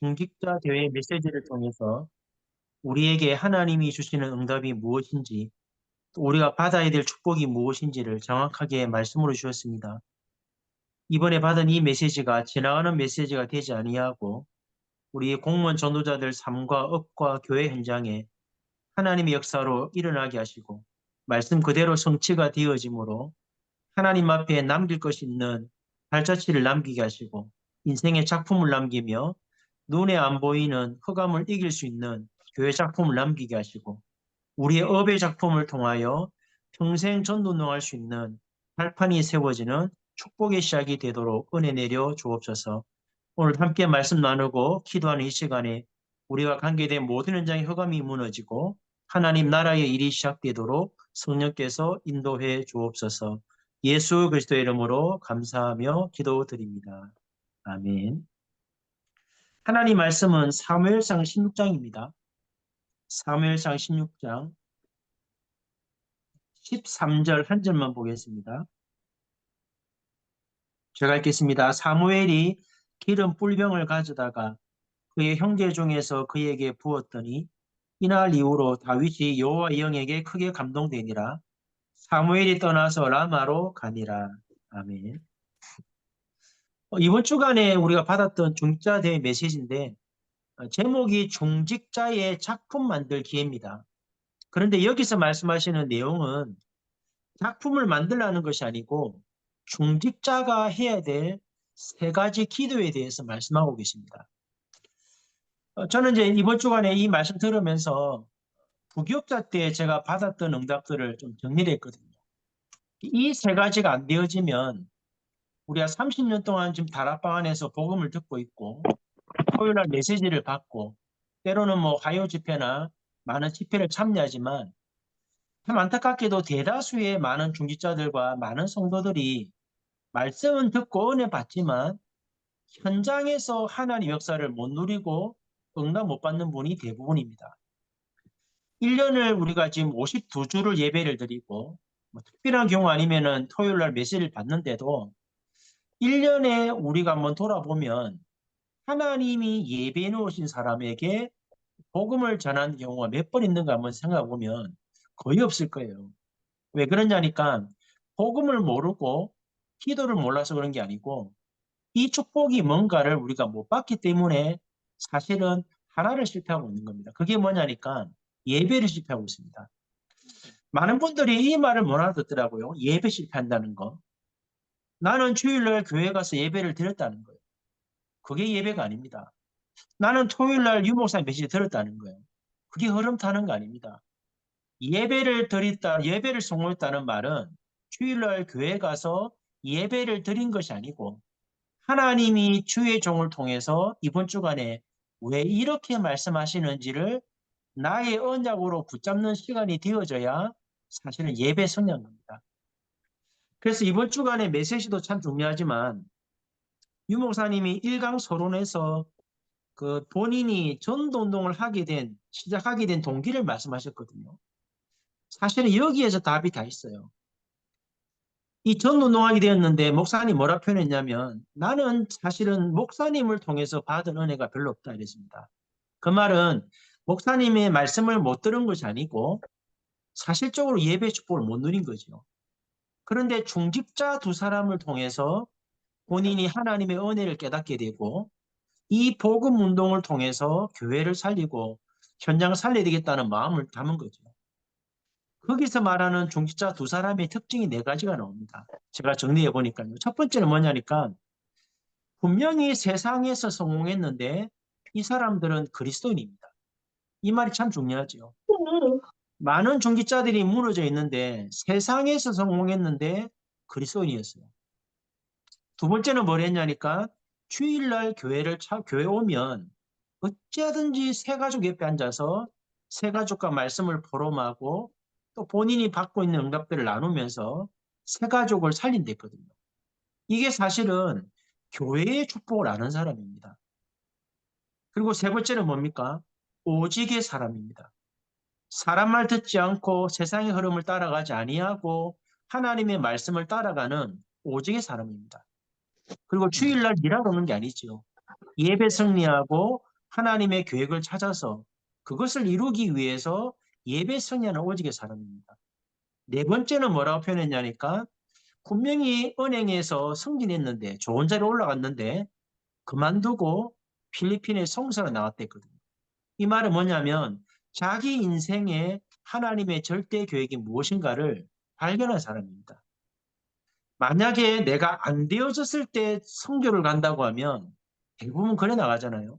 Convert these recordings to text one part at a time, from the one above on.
중직자 대회 메시지를 통해서 우리에게 하나님이 주시는 응답이 무엇인지 또 우리가 받아야 될 축복이 무엇인지를 정확하게 말씀으로 주셨습니다. 이번에 받은 이 메시지가 지나가는 메시지가 되지 아니하고 우리 공무원 전도자들 삶과 업과 교회 현장에 하나님의 역사로 일어나게 하시고 말씀 그대로 성취가 되어짐으로 하나님 앞에 남길 것이 있는 발자취를 남기게 하시고 인생의 작품을 남기며 눈에 안 보이는 흑암을 이길 수 있는 교회 작품을 남기게 하시고 우리의 업의 작품을 통하여 평생 전도능할 수 있는 발판이 세워지는 축복의 시작이 되도록 은혜 내려 주옵소서. 오늘 함께 말씀 나누고 기도하는 이 시간에 우리가 관계된 모든 현장의 흑암이 무너지고 하나님 나라의 일이 시작되도록 성령께서 인도해 주옵소서. 예수 그리스도의 이름으로 감사하며 기도드립니다. 아멘. 하나님 말씀은 사무엘상 16장입니다. 사무엘상 16장 13절 한 절만 보겠습니다. 제가 읽겠습니다. 사무엘이 기름 뿔병을 가져다가 그의 형제 중에서 그에게 부었더니 이날 이후로 다윗이 여호와 영에게 크게 감동되니라. 사무엘이 떠나서 라마로 가니라. 아멘. 어, 이번 주간에 우리가 받았던 중직자 대회 메시지인데 어, 제목이 중직자의 작품 만들기입니다. 그런데 여기서 말씀하시는 내용은 작품을 만들라는 것이 아니고 중직자가 해야 될 세 가지 기도에 대해서 말씀하고 계십니다. 어, 저는 이제 이번 주간에 이 말씀 들으면서 부교육자 때 제가 받았던 응답들을 좀 정리를 했거든요. 이 세 가지가 안 되어지면 우리가 30년 동안 지금 다락방 안에서 복음을 듣고 있고 토요일 날 메시지를 받고 때로는 뭐 화요 집회나 많은 집회를 참여하지만 참 안타깝게도 대다수의 많은 중직자들과 많은 성도들이 말씀은 듣고 은혜 받지만 현장에서 하나님 역사를 못 누리고 응답 못 받는 분이 대부분입니다. 1년을 우리가 지금 52주를 예배를 드리고 뭐 특별한 경우 아니면은 토요일 날 메시지를 받는데도 1년에 우리가 한번 돌아보면 하나님이 예배해 놓으신 사람에게 복음을 전한 경우가 몇 번 있는가 한번 생각해 보면 거의 없을 거예요. 왜 그러냐니까 복음을 모르고 기도를 몰라서 그런 게 아니고 이 축복이 뭔가를 우리가 못 받기 때문에 사실은 하나를 실패하고 있는 겁니다. 그게 뭐냐니까 예배를 실패하고 있습니다. 많은 분들이 이 말을 못 알아듣더라고요. 예배 실패한다는 거. 나는 주일날 교회 가서 예배를 드렸다는 거예요. 그게 예배가 아닙니다. 나는 토요일날 유목사 메시지 들었다는 거예요. 그게 흐름 타는 거 아닙니다. 예배를 드렸다, 예배를 성공했다는 말은 주일날 교회 가서 예배를 드린 것이 아니고 하나님이 주의 종을 통해서 이번 주간에 왜 이렇게 말씀하시는지를 나의 언약으로 붙잡는 시간이 되어져야 사실은 예배 성령 겁니다. 그래서 이번 주간의 메시지도 참 중요하지만 유 목사님이 일강 서론에서 그 본인이 전도 운동을 하게 된 시작하게 된 동기를 말씀하셨거든요. 사실은 여기에서 답이 다 있어요. 이 전도 운동하게 되었는데 목사님 뭐라 표현했냐면 나는 사실은 목사님을 통해서 받은 은혜가 별로 없다 이랬습니다. 그 말은 목사님의 말씀을 못 들은 것이 아니고 사실적으로 예배 축복을 못 누린 거죠. 그런데 중직자 두 사람을 통해서 본인이 하나님의 은혜를 깨닫게 되고 이 복음 운동을 통해서 교회를 살리고 현장을 살려야 되겠다는 마음을 담은 거죠. 거기서 말하는 중직자 두 사람의 특징이 네 가지가 나옵니다. 제가 정리해 보니까요. 첫 번째는 뭐냐니까 분명히 세상에서 성공했는데 이 사람들은 그리스도인입니다. 이 말이 참 중요하죠. 많은 중직자들이 무너져 있는데 세상에서 성공했는데 그리스도인이었어요. 두 번째는 뭘 했냐니까 주일날 교회를 차, 교회 오면 어찌하든지 새 가족 옆에 앉아서 새 가족과 말씀을 포럼하고 또 본인이 받고 있는 응답들을 나누면서 새 가족을 살린댔거든요. 이게 사실은 교회의 축복을 아는 사람입니다. 그리고 세 번째는 뭡니까? 오직의 사람입니다. 사람 말 듣지 않고 세상의 흐름을 따라가지 아니하고 하나님의 말씀을 따라가는 오직의 사람입니다. 그리고 주일날 일하러 오는 게 아니죠. 예배 승리하고 하나님의 계획을 찾아서 그것을 이루기 위해서 예배 승리하는 오직의 사람입니다. 네 번째는 뭐라고 표현했냐니까 분명히 은행에서 승진했는데 좋은 자리에 올라갔는데 그만두고 필리핀에 성서로 나왔댔거든요. 이 말은 뭐냐면 자기 인생에 하나님의 절대 계획이 무엇인가를 발견한 사람입니다. 만약에 내가 안 되어졌을 때 성교를 간다고 하면 대부분 그래 나가잖아요.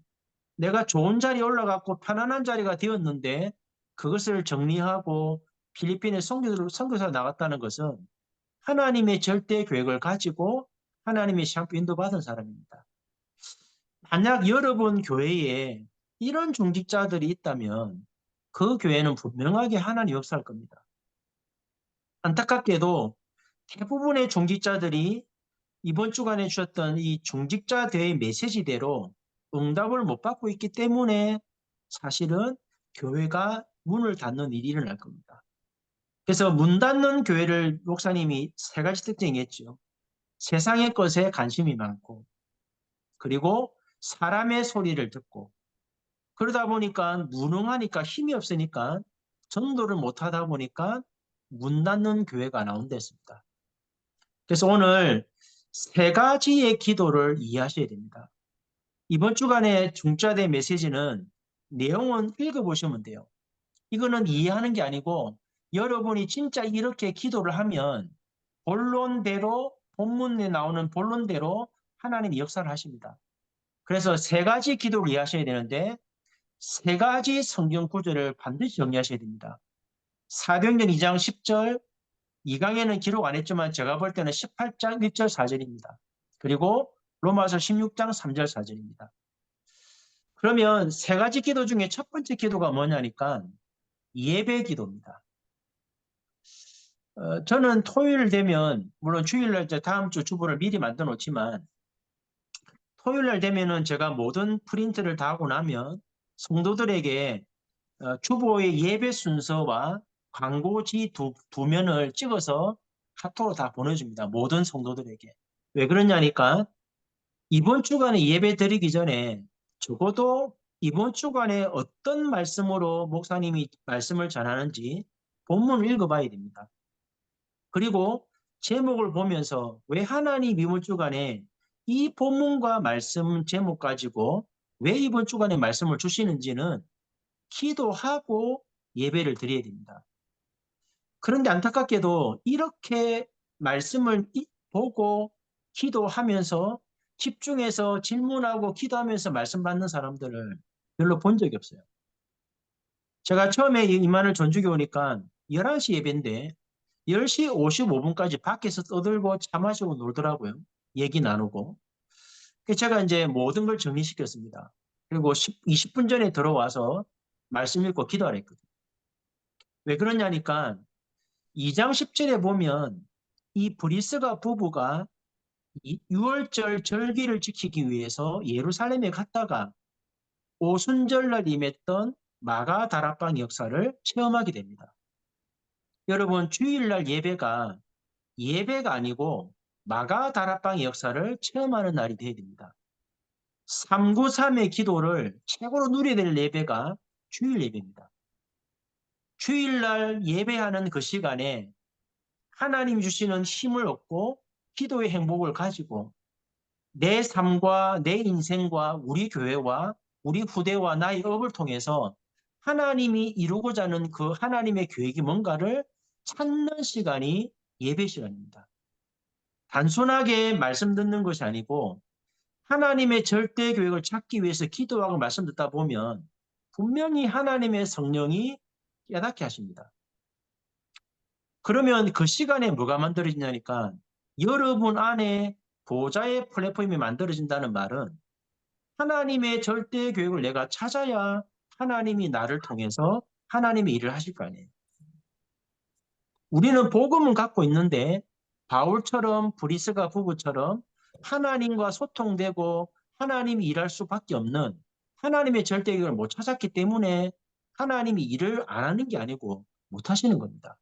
내가 좋은 자리에 올라갔고 편안한 자리가 되었는데 그것을 정리하고 필리핀에 선교를 선교사 나갔다는 것은 하나님의 절대 계획을 가지고 하나님의 샴푸 인도받은 사람입니다. 만약 여러분 교회에 이런 중직자들이 있다면 그 교회는 분명하게 하나님 역사할 겁니다. 안타깝게도 대부분의 중직자들이 이번 주간에 주셨던 이 중직자 대회 메시지대로 응답을 못 받고 있기 때문에 사실은 교회가 문을 닫는 일이 일어날 겁니다. 그래서 문 닫는 교회를 목사님이 세 가지 특징이했죠. 세상의 것에 관심이 많고 그리고 사람의 소리를 듣고 그러다 보니까 무능하니까 힘이 없으니까 전도를 못하다 보니까 문 닫는 교회가 나온댔습니다. 그래서 오늘 세 가지의 기도를 이해하셔야 됩니다. 이번 주간의 중자대 메시지는 내용은 읽어보시면 돼요. 이거는 이해하는 게 아니고 여러분이 진짜 이렇게 기도를 하면 본론대로 본문에 나오는 본론대로 하나님이 역사를 하십니다. 그래서 세 가지 기도를 이해하셔야 되는데 세 가지 성경 구절을 반드시 정리하셔야 됩니다. 사도행전 2장 10절, 2강에는 기록 안 했지만 제가 볼 때는 18장 1절 4절입니다. 그리고 로마서 16장 3절 4절입니다. 그러면 세 가지 기도 중에 첫 번째 기도가 뭐냐니까 예배 기도입니다. 어, 저는 토요일 되면 물론 주일날 다음 주 주보를 미리 만들어 놓지만 토요일날 되면은 제가 모든 프린트를 다 하고 나면 성도들에게 어, 주보의 예배 순서와 광고지 두, 두 면을 찍어서 카톡으로 다 보내줍니다. 모든 성도들에게. 왜 그러냐니까 이번 주간에 예배 드리기 전에 적어도 이번 주간에 어떤 말씀으로 목사님이 말씀을 전하는지 본문을 읽어봐야 됩니다. 그리고 제목을 보면서 왜 하나님 이번 주간에 이 본문과 말씀 제목 가지고 왜 이번 주간에 말씀을 주시는지는 기도하고 예배를 드려야 됩니다. 그런데 안타깝게도 이렇게 말씀을 보고 기도하면서 집중해서 질문하고 기도하면서 말씀 받는 사람들을 별로 본 적이 없어요. 제가 처음에 이만을 전주교 오니까 11시 예배인데 10시 55분까지 밖에서 떠들고 차 마시고 놀더라고요. 얘기 나누고. 제가 이제 모든 걸 정리시켰습니다. 그리고 10, 20분 전에 들어와서 말씀 읽고 기도하라 했거든요. 왜 그러냐니까 2장 10절에 보면 이 브리스가 부부가 6월절 절기를 지키기 위해서 예루살렘에 갔다가 오순절날 임했던 마가 다락방 역사를 체험하게 됩니다. 여러분 주일날 예배가 예배가 아니고 마가 다락방의 역사를 체험하는 날이 되어야 됩니다. 393의 기도를 최고로 누려야 될 예배가 주일 예배입니다. 주일날 예배하는 그 시간에 하나님 주시는 힘을 얻고 기도의 행복을 가지고 내 삶과 내 인생과 우리 교회와 우리 후대와 나의 업을 통해서 하나님이 이루고자 하는 그 하나님의 계획이 뭔가를 찾는 시간이 예배 시간입니다. 단순하게 말씀 듣는 것이 아니고 하나님의 절대 계획을 찾기 위해서 기도하고 말씀 듣다 보면 분명히 하나님의 성령이 깨닫게 하십니다. 그러면 그 시간에 뭐가 만들어지냐니까 여러분 안에 보좌의 플랫폼이 만들어진다는 말은 하나님의 절대 교육을 내가 찾아야 하나님이 나를 통해서 하나님의 일을 하실 거 아니에요. 우리는 복음은 갖고 있는데 바울처럼 브리스가 부부처럼 하나님과 소통되고 하나님이 일할 수밖에 없는 하나님의 절대 교육을 못 찾았기 때문에 하나님이 일을 안 하는 게 아니고 못 하시는 겁니다.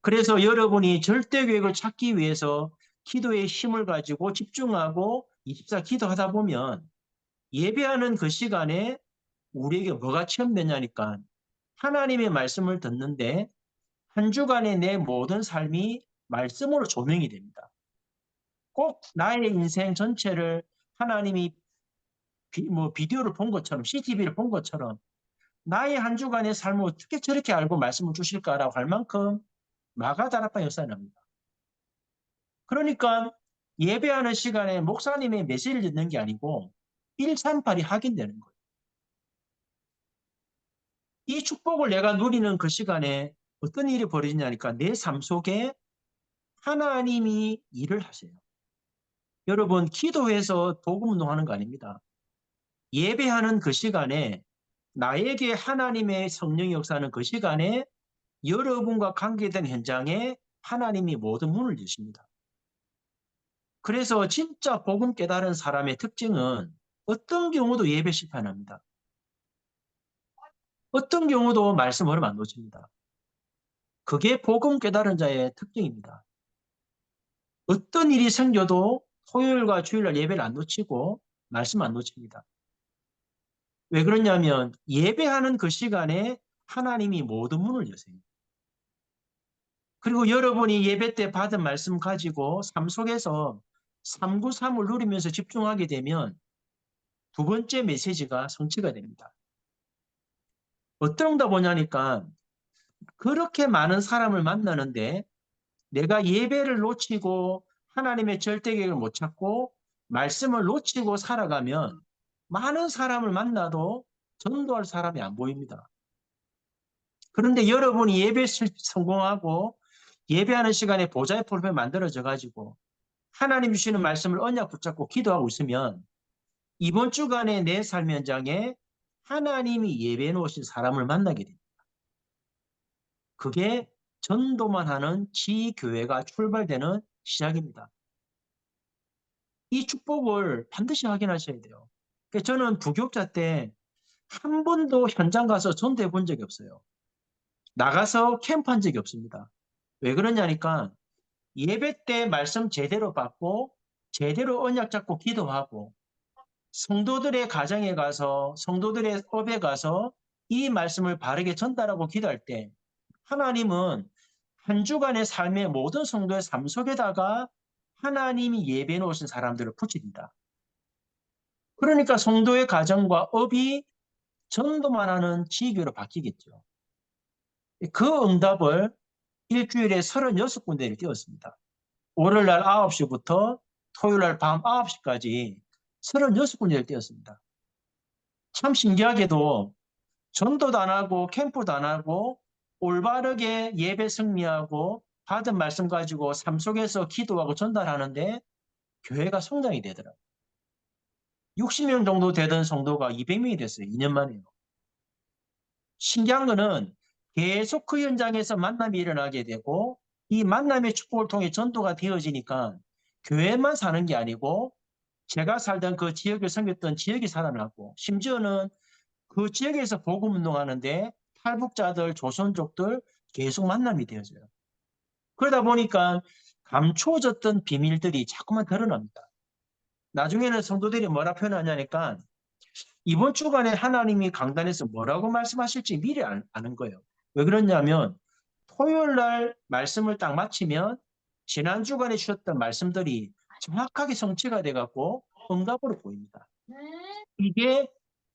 그래서 여러분이 절대 계획을 찾기 위해서 기도의 힘을 가지고 집중하고 24 기도하다 보면 예배하는 그 시간에 우리에게 뭐가 체험되냐니까 하나님의 말씀을 듣는데 한 주간의 내 모든 삶이 말씀으로 조명이 됩니다. 꼭 나의 인생 전체를 하나님이 비, 뭐 비디오를 본 것처럼 CCTV를 본 것처럼 나의 한 주간의 삶을 어떻게 저렇게 알고 말씀을 주실까라고 할 만큼 마가다락방 역사에 납니다. 그러니까 예배하는 시간에 목사님의 메시지를 듣는 게 아니고 138이 확인되는 거예요. 이 축복을 내가 누리는 그 시간에 어떤 일이 벌어지냐니까 내 삶 속에 하나님이 일을 하세요. 여러분 기도해서 복음 운동하는 거 아닙니다. 예배하는 그 시간에 나에게 하나님의 성령이 역사하는 그 시간에 여러분과 관계된 현장에 하나님이 모든 문을 여십니다. 그래서 진짜 복음 깨달은 사람의 특징은 어떤 경우도 예배 실패 안 합니다. 어떤 경우도 말씀을 안 놓칩니다. 그게 복음 깨달은 자의 특징입니다. 어떤 일이 생겨도 토요일과 주일날 예배를 안 놓치고 말씀 안 놓칩니다. 왜 그러냐면 예배하는 그 시간에 하나님이 모든 문을 여세요. 그리고 여러분이 예배 때 받은 말씀 가지고 삶 속에서 393을 누리면서 집중하게 되면 두 번째 메시지가 성취가 됩니다. 어떤다 보냐니까 그렇게 많은 사람을 만나는데 내가 예배를 놓치고 하나님의 절대 계획을 못 찾고 말씀을 놓치고 살아가면 많은 사람을 만나도 전도할 사람이 안 보입니다. 그런데 여러분이 예배 성공하고 예배하는 시간에 보좌의 폴을 만들어져 가지고 하나님 주시는 말씀을 언약 붙잡고 기도하고 있으면 이번 주간의 내 삶 현장에 하나님이 예배해 놓으신 사람을 만나게 됩니다. 그게 전도만 하는 지교회가 출발되는 시작입니다. 이 축복을 반드시 확인하셔야 돼요. 그러니까 저는 부교육자 때 한 번도 현장 가서 전도해 본 적이 없어요. 나가서 캠프한 적이 없습니다. 왜 그러냐니까 예배 때 말씀 제대로 받고 제대로 언약 잡고 기도하고 성도들의 가정에 가서 성도들의 업에 가서 이 말씀을 바르게 전달하고 기도할 때 하나님은 한 주간의 삶의 모든 성도의 삶 속에다가 하나님이 예배해 놓으신 사람들을 붙입니다. 그러니까 성도의 가정과 업이 전도만 하는 지교로 바뀌겠죠. 그 응답을 일주일에 36군데를 띄웠습니다. 월요일날 9시부터 토요일날 밤 9시까지 36군데를 띄웠습니다. 참 신기하게도 전도도 안 하고 캠프도 안 하고 올바르게 예배 승리하고 받은 말씀 가지고 삶 속에서 기도하고 전달하는데 교회가 성장이 되더라고요. 60명 정도 되던 성도가 200명이 됐어요. 2년 만에요. 신기한 거는 계속 그 현장에서 만남이 일어나게 되고 이 만남의 축복을 통해 전도가 되어지니까 교회만 사는 게 아니고 제가 살던 그 지역을 섬겼던 지역이 살아나고 심지어는 그 지역에서 복음 운동하는데 탈북자들, 조선족들 계속 만남이 되어져요. 그러다 보니까 감춰졌던 비밀들이 자꾸만 드러납니다. 나중에는 성도들이 뭐라 표현하냐니까 이번 주간에 하나님이 강단에서 뭐라고 말씀하실지 미리 아는 거예요. 왜 그러냐면 토요일 날 말씀을 딱 마치면 지난 주간에 주셨던 말씀들이 정확하게 성취가 돼 갖고 응답으로 보입니다. 이게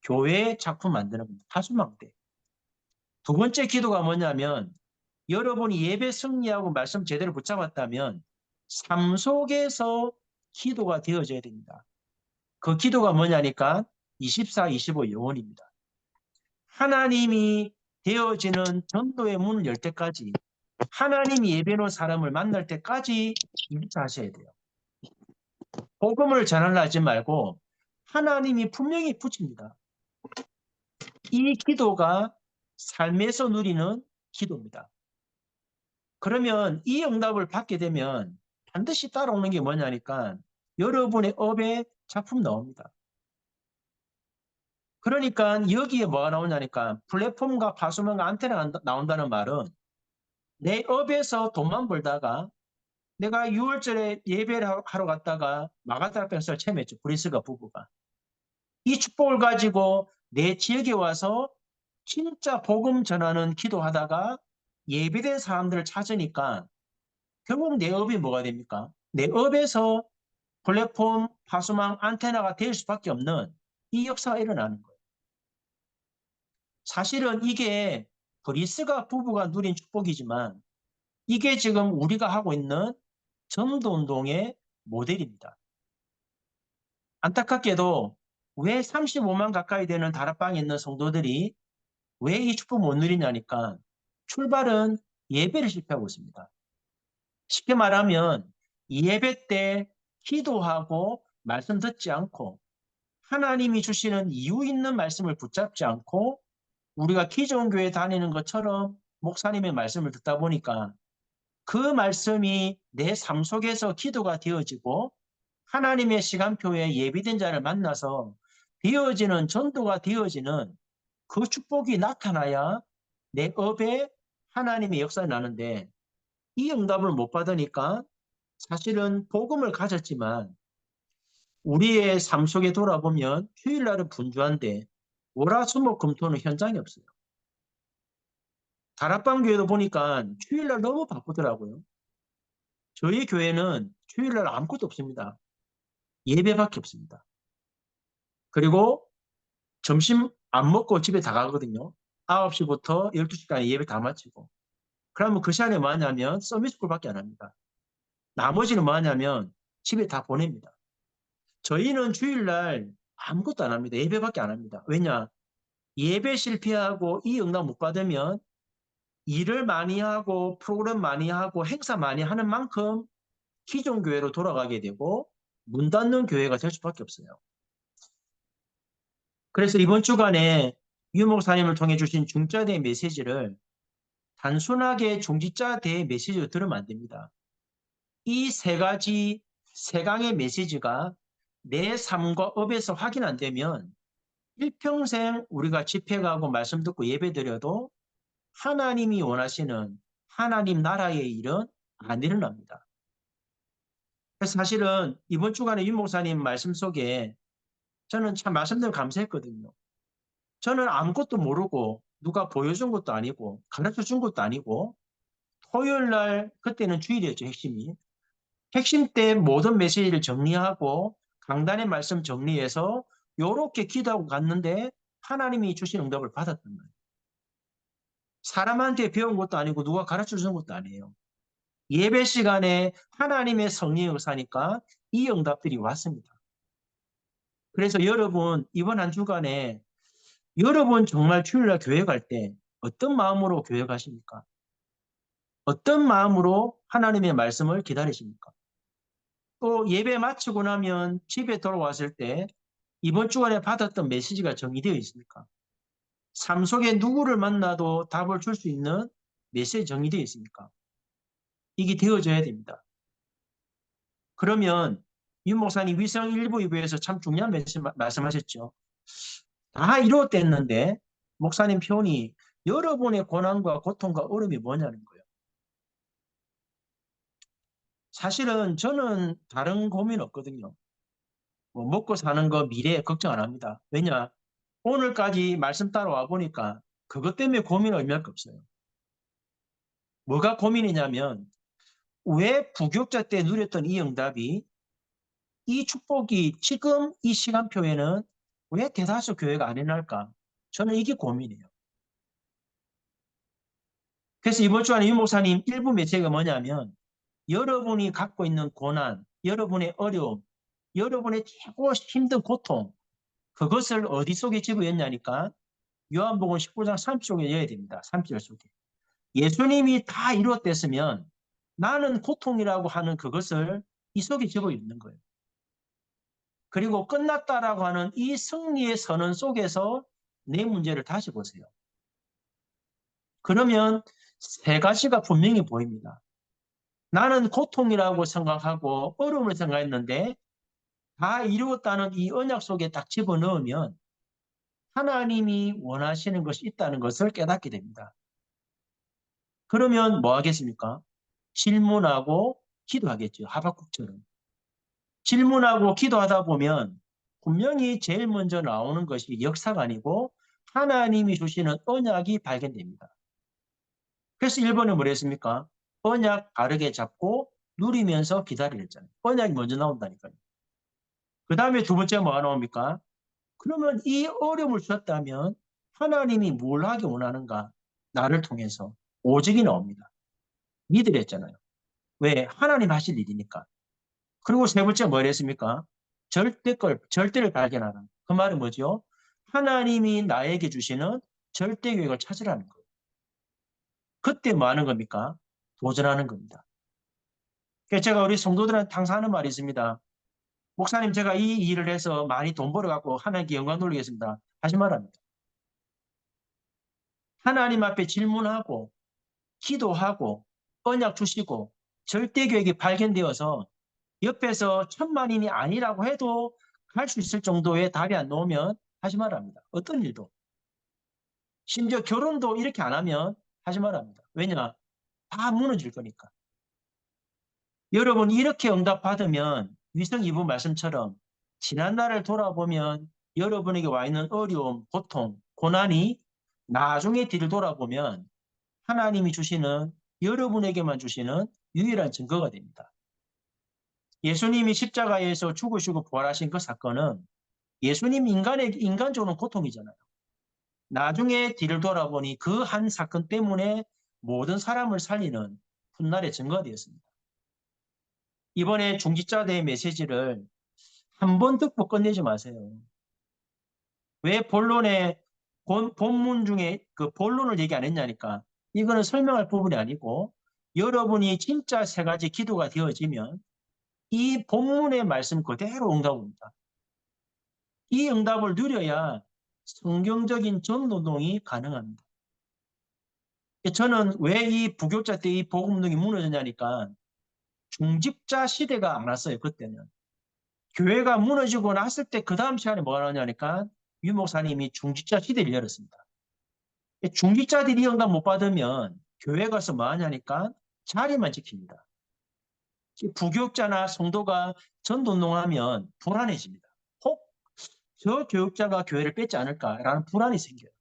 교회 작품 만드는 겁니다. 다수망대. 두 번째 기도가 뭐냐면 여러분이 예배 승리하고 말씀 제대로 붙잡았다면 삶 속에서 기도가 되어져야 됩니다. 그 기도가 뭐냐니까 24, 25 영원입니다. 하나님이 되어지는 전도의 문을 열 때까지 하나님이 예배놓은 사람을 만날 때까지 인사하셔야 돼요. 복음을 전하려 하지 말고 하나님이 분명히 붙입니다. 이 기도가 삶에서 누리는 기도입니다. 그러면 이 응답을 받게 되면 반드시 따라오는 게 뭐냐니까 여러분의 업에 작품 나옵니다. 그러니까 여기에 뭐가 나오냐니까 플랫폼과 파수명과 안테나가 나온다는 말은 내 업에서 돈만 벌다가 내가 6월절에 예배를 하- 하러 갔다가 마가다락방사를 체험했죠. 브리스가 부부가. 이 축복을 가지고 내 지역에 와서 진짜 복음 전하는 기도하다가 예배된 사람들을 찾으니까 결국 내 업이 뭐가 됩니까? 내 업에서 플랫폼, 파수망, 안테나가 될 수밖에 없는 이 역사가 일어나는 거예요. 사실은 이게 브리스가 부부가 누린 축복이지만 이게 지금 우리가 하고 있는 전도운동의 모델입니다. 안타깝게도 왜 35만 가까이 되는 다락방에 있는 성도들이 왜 이 축복 못 누리냐니까 출발은 예배를 실패하고 있습니다. 쉽게 말하면 예배 때 기도하고 말씀 듣지 않고 하나님이 주시는 이유 있는 말씀을 붙잡지 않고 우리가 기존 교회 다니는 것처럼 목사님의 말씀을 듣다 보니까 그 말씀이 내 삶 속에서 기도가 되어지고 하나님의 시간표에 예비된 자를 만나서 되어지는 전도가 되어지는 그 축복이 나타나야 내 업에 하나님의 역사가 나는데 이 응답을 못 받으니까 사실은 복음을 가졌지만 우리의 삶 속에 돌아보면 휴일날은 분주한데 월화수목금토는 현장이 없어요. 다락방 교회도 보니까 휴일날 너무 바쁘더라고요. 저희 교회는 휴일날 아무것도 없습니다. 예배밖에 없습니다. 그리고 점심 안 먹고 집에 다 가거든요. 9시부터 12시까지 예배 다 마치고. 그러면 그 시간에 뭐 하냐면 서미스쿨밖에 안 합니다. 나머지는 뭐 하냐면 집에 다 보냅니다. 저희는 주일날 아무것도 안 합니다. 예배밖에 안 합니다. 왜냐? 예배 실패하고 이 응답 못 받으면 일을 많이 하고 프로그램 많이 하고 행사 많이 하는 만큼 기존 교회로 돌아가게 되고 문 닫는 교회가 될 수밖에 없어요. 그래서 이번 주간에 유 목사님을 통해 주신 중자대 메시지를 단순하게 중지자대 메시지로 들으면 안 됩니다. 이 세 가지 세 강의 메시지가 내 삶과 업에서 확인 안 되면 일평생 우리가 집회가고 말씀 듣고 예배 드려도 하나님이 원하시는 하나님 나라의 일은 안 일어납니다. 그래서 사실은 이번 주간에 윤 목사님 말씀 속에 저는 참 말씀들 감사했거든요. 저는 아무것도 모르고 누가 보여준 것도 아니고 가르쳐 준 것도 아니고 토요일 날 그때는 주일이었죠 핵심이 핵심 때 모든 메시지를 정리하고 강단의 말씀 정리해서 요렇게 기도하고 갔는데 하나님이 주신 응답을 받았단 말이에요. 사람한테 배운 것도 아니고 누가 가르쳐 준 것도 아니에요. 예배 시간에 하나님의 성령의 역사니까 이 응답들이 왔습니다. 그래서 여러분 이번 한 주간에 여러분 정말 주일날 교회 갈 때 어떤 마음으로 교회 가십니까? 어떤 마음으로 하나님의 말씀을 기다리십니까? 또 예배 마치고 나면 집에 돌아왔을 때 이번 주간에 받았던 메시지가 정리되어 있습니까? 삶 속에 누구를 만나도 답을 줄 수 있는 메시지 정리되어 있습니까? 이게 되어져야 됩니다. 그러면 윤 목사님 위성 1부 2부에서 참 중요한 말씀, 말씀하셨죠. 다 이루어졌는데 목사님 표현이 여러분의 고난과 고통과 어려움이 뭐냐는 거예요. 사실은 저는 다른 고민 없거든요. 뭐 먹고 사는 거 미래 걱정 안 합니다. 왜냐? 오늘까지 말씀 따라와 보니까 그것 때문에 고민 게 없어요. 뭐가 고민이냐면 왜 부교육자 때 누렸던 이 응답이 이 축복이 지금 이 시간표에는 왜 대다수 교회가 안 일어날까? 저는 이게 고민이에요. 그래서 이번 주 안에 유 목사님 일부 메시지가 뭐냐면 여러분이 갖고 있는 고난, 여러분의 어려움, 여러분의 최고 힘든 고통 그것을 어디 속에 집어였냐니까 요한복음 19장 30쪽에 넣어야 됩니다. 30절 속에. 예수님이 다 이루었댔으면 나는 고통이라고 하는 그것을 이 속에 집어 있는 거예요. 그리고 끝났다라고 하는 이 승리의 선언 속에서 내 문제를 다시 보세요. 그러면 세 가지가 분명히 보입니다. 나는 고통이라고 생각하고 어려움을 생각했는데 다 이루었다는 이 언약 속에 딱 집어넣으면 하나님이 원하시는 것이 있다는 것을 깨닫게 됩니다. 그러면 뭐 하겠습니까? 질문하고 기도하겠죠. 하박국처럼. 질문하고 기도하다 보면 분명히 제일 먼저 나오는 것이 역사가 아니고 하나님이 주시는 언약이 발견됩니다. 그래서 1번에 뭐랬습니까? 언약 바르게 잡고 누리면서 기다리랬잖아요. 언약이 먼저 나온다니까요. 그 다음에 두 번째 뭐가 나옵니까? 그러면 이 어려움을 주셨다면 하나님이 뭘 하기 원하는가? 나를 통해서 오직이 나옵니다. 믿으랬잖아요. 왜? 하나님 하실 일이니까. 그리고 세 번째 뭐랬습니까? 절대걸, 절대를 발견하는. 그 말은 뭐죠? 하나님이 나에게 주시는 절대 계획을 찾으라는 거예요. 그때 뭐 하는 겁니까? 도전하는 겁니다. 제가 우리 성도들한테 항상 하는 말이 있습니다. 목사님, 제가 이 일을 해서 많이 돈 벌어갖고 하나님께 영광 돌리겠습니다. 하지 말합니다. 하나님 앞에 질문하고, 기도하고, 언약 주시고, 절대 계획이 발견되어서 옆에서 천만인이 아니라고 해도 할 수 있을 정도의 답이 안 나오면 하지 말합니다. 어떤 일도. 심지어 결혼도 이렇게 안 하면 하지 말합니다. 왜냐? 다 무너질 거니까. 여러분 이렇게 응답 받으면 위성 이부 말씀처럼 지난날을 돌아보면 여러분에게 와 있는 어려움, 고통, 고난이 나중에 뒤를 돌아보면 하나님이 주시는 여러분에게만 주시는 유일한 증거가 됩니다. 예수님이 십자가에서 죽으시고 부활하신 그 사건은 예수님 인간의 인간적으로 고통이잖아요. 나중에 뒤를 돌아보니 그 한 사건 때문에 모든 사람을 살리는 훗날의 증거가 되었습니다. 이번에 중지자대의 메시지를 한 번 듣고 끝내지 마세요. 왜 본론에 본, 본문 중에 그 본론을 얘기 안 했냐니까 이거는 설명할 부분이 아니고 여러분이 진짜 세 가지 기도가 되어지면 이 본문의 말씀 그대로 응답입니다. 이 응답을 누려야 성경적인 전노동이 가능합니다. 저는 왜 이 부교자 때 이 복음동이 무너졌냐니까 중직자 시대가 안 왔어요. 그때는. 교회가 무너지고 났을 때 그 다음 시간에 뭐가 나오냐니까 유 목사님이 중직자 시대를 열었습니다. 중직자들이 응답 못 받으면 교회 가서 뭐 하냐니까 자리만 지킵니다. 부교육자나 성도가 전도운동하면 불안해집니다. 혹 저 교육자가 교회를 뺏지 않을까라는 불안이 생겨요.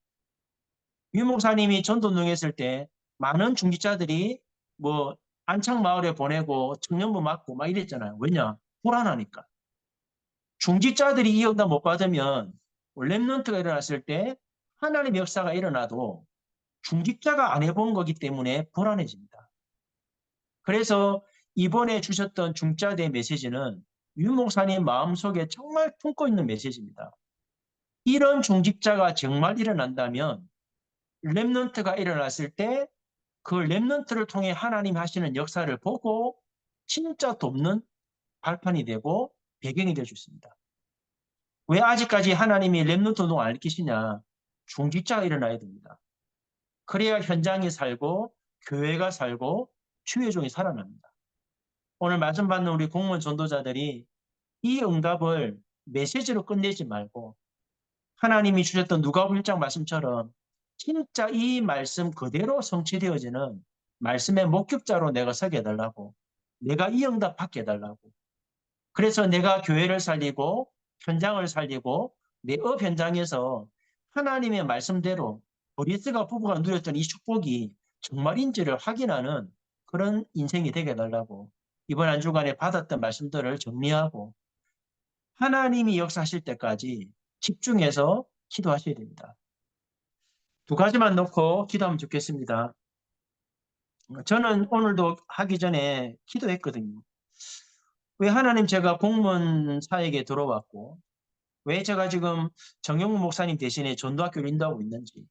유 목사님이 전도운동했을 때 많은 중직자들이 뭐 안창 마을에 보내고 청년부 맡고 막 이랬잖아요. 왜냐? 불안하니까. 중직자들이 이 응답 못 받으면 랩런트가 일어났을 때 하나님 역사가 일어나도 중직자가 안 해본 거기 때문에 불안해집니다. 그래서 이번에 주셨던 중자대 메시지는 유 목사님 마음속에 정말 품고 있는 메시지입니다. 이런 중직자가 정말 일어난다면 랩런트가 일어났을 때 그 랩런트를 통해 하나님 하시는 역사를 보고 진짜 돕는 발판이 되고 배경이 되어 주습니다. 왜 아직까지 하나님이 랩런트 운동 안 일으키시냐? 중직자가 일어나야 됩니다. 그래야 현장이 살고 교회가 살고 주의 종이 살아납니다. 오늘 말씀 받는 우리 공무원 전도자들이 이 응답을 메시지로 끝내지 말고 하나님이 주셨던 누가 1장 말씀처럼 진짜 이 말씀 그대로 성취되어지는 말씀의 목격자로 내가 서게 해달라고 내가 이 응답 받게 해달라고. 그래서 내가 교회를 살리고 현장을 살리고 내 업 현장에서 하나님의 말씀대로 보리스가 부부가 누렸던 이 축복이 정말인지를 확인하는 그런 인생이 되게 해달라고 이번 한 주간에 받았던 말씀들을 정리하고 하나님이 역사하실 때까지 집중해서 기도하셔야 됩니다. 두 가지만 놓고 기도하면 좋겠습니다. 저는 오늘도 하기 전에 기도했거든요. 왜 하나님 제가 공무원 사역에 들어왔고 왜 제가 지금 정영무 목사님 대신에 전도학교를 인도하고 있는지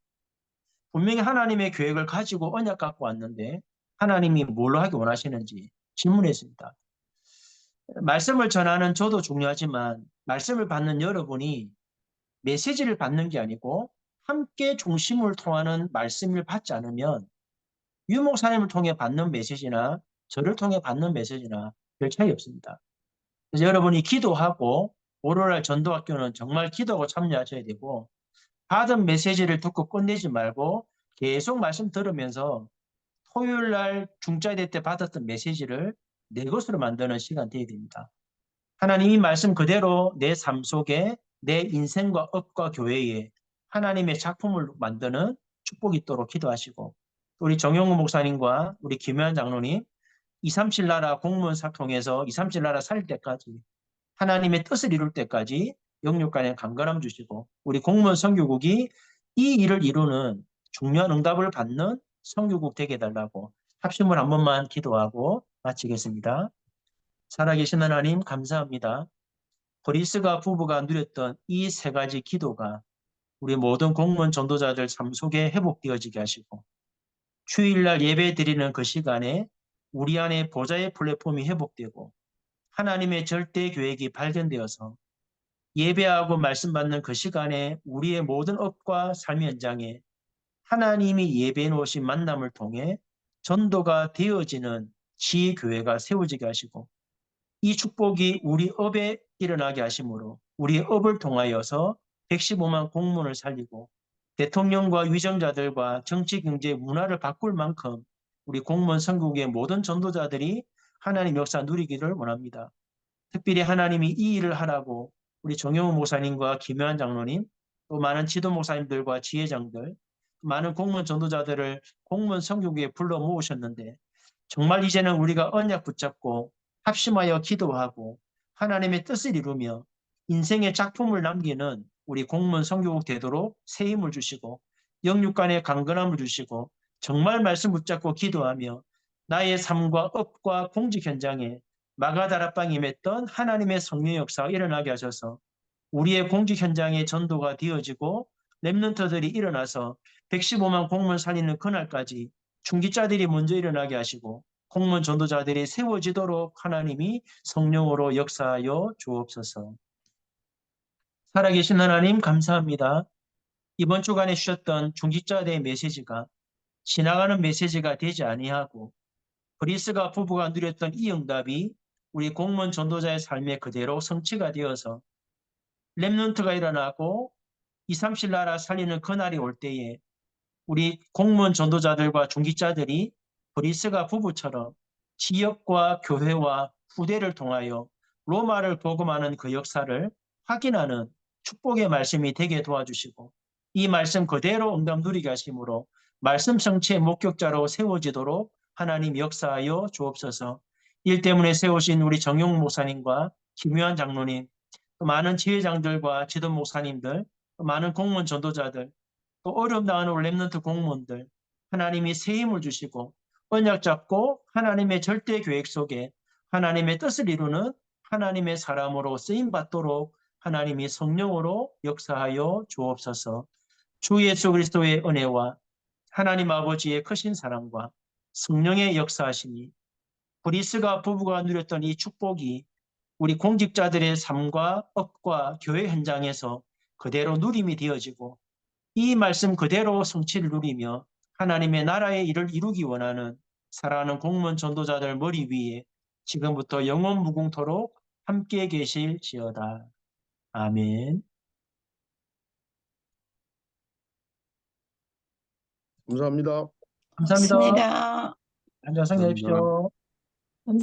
분명히 하나님의 계획을 가지고 언약 갖고 왔는데 하나님이 뭘로 하기 원하시는지 질문했습니다. 말씀을 전하는 저도 중요하지만 말씀을 받는 여러분이 메시지를 받는 게 아니고 함께 중심을 통하는 말씀을 받지 않으면 유 목사님을 통해 받는 메시지나 저를 통해 받는 메시지나 별 차이 없습니다. 그래서 여러분이 기도하고 오로라 전도학교는 정말 기도하고 참여하셔야 되고 받은 메시지를 듣고 끝내지 말고 계속 말씀 들으면서 토요일 날 중짜대 때 받았던 메시지를 내 것으로 만드는 시간 되어야 됩니다. 하나님이 말씀 그대로 내 삶 속에 내 인생과 업과 교회에 하나님의 작품을 만드는 축복이 있도록 기도하시고 우리 정용우 목사님과 우리 김현 장로님 237 나라 공무원 사통에서 237 나라 살 때까지 하나님의 뜻을 이룰 때까지 영육 간에 강건함 주시고 우리 공무원 성교국이 이 일을 이루는 중요한 응답을 받는 성교국 되게 해달라고 합심을 한 번만 기도하고 마치겠습니다. 살아계신 하나님 감사합니다. 보리스가 부부가 누렸던 이 세 가지 기도가 우리 모든 공무원 전도자들 삶 속에 회복되어지게 하시고 주일날 예배 드리는 그 시간에 우리 안에 보좌의 플랫폼이 회복되고 하나님의 절대 계획이 발견되어서 예배하고 말씀 받는 그 시간에 우리의 모든 업과 삶의 현장에 하나님이 예배해 놓으신 만남을 통해 전도가 되어지는 지혜 교회가 세워지게 하시고 이 축복이 우리 업에 일어나게 하심으로 우리 업을 통하여서 115만 공무원을 살리고 대통령과 위정자들과 정치, 경제, 문화를 바꿀 만큼 우리 공무원 선국의 모든 전도자들이 하나님 역사 누리기를 원합니다. 특별히 하나님이 이 일을 하라고 우리 정영우 목사님과 김효한 장로님 또 많은 지도 목사님들과 지회장들 많은 공무원 전도자들을 공무원 선교국에 불러 모으셨는데 정말 이제는 우리가 언약 붙잡고 합심하여 기도하고 하나님의 뜻을 이루며 인생의 작품을 남기는 우리 공무원 성교국 되도록 새 힘을 주시고 영육 간의 강건함을 주시고 정말 말씀 붙잡고 기도하며 나의 삶과 업과 공직 현장에 마가다락방에 임했던 하나님의 성령 역사가 일어나게 하셔서 우리의 공직 현장의 전도가 되어지고 랩런터들이 일어나서 115만 공무원 살리는 그날까지 중기자들이 먼저 일어나게 하시고 공무원 전도자들이 세워지도록 하나님이 성령으로 역사하여 주옵소서. 살아계신 하나님 감사합니다. 이번 주간에 주셨던 중직자들의 메시지가 지나가는 메시지가 되지 아니하고 브리스가 부부가 누렸던 이 응답이 우리 공무원 전도자의 삶에 그대로 성취가 되어서 랩런트가 일어나고 2, 3실 나라 살리는 그날이 올 때에 우리 공무원 전도자들과 중직자들이 브리스가 부부처럼 지역과 교회와 후대를 통하여 로마를 복음하는 그 역사를 확인하는 축복의 말씀이 되게 도와주시고 이 말씀 그대로 응답 누리게 하심으로 말씀 성취의 목격자로 세워지도록 하나님 역사하여 주옵소서. 일 때문에 세우신 우리 정용 목사님과 김유한 장로님 또 많은 지회장들과 지도 목사님들 또 많은 공무원 전도자들 또 어려움 당하는 랩런트 공무원들 하나님이 새 힘을 주시고 언약 잡고 하나님의 절대 계획 속에 하나님의 뜻을 이루는 하나님의 사람으로 쓰임 받도록 하나님이 성령으로 역사하여 주옵소서. 주 예수 그리스도의 은혜와 하나님 아버지의 크신 사랑과 성령의 역사하심이 브리스가 부부가 누렸던 이 축복이 우리 공직자들의 삶과 업과 교회 현장에서 그대로 누림이 되어지고 이 말씀 그대로 성취를 누리며 하나님의 나라의 일을 이루기 원하는 사랑하는 공무원 전도자들 머리 위에 지금부터 영원 무궁토록 함께 계실지어다. 아멘. 감사합니다. 감사합니다. 맞습니다. 앉아 성령하십시오.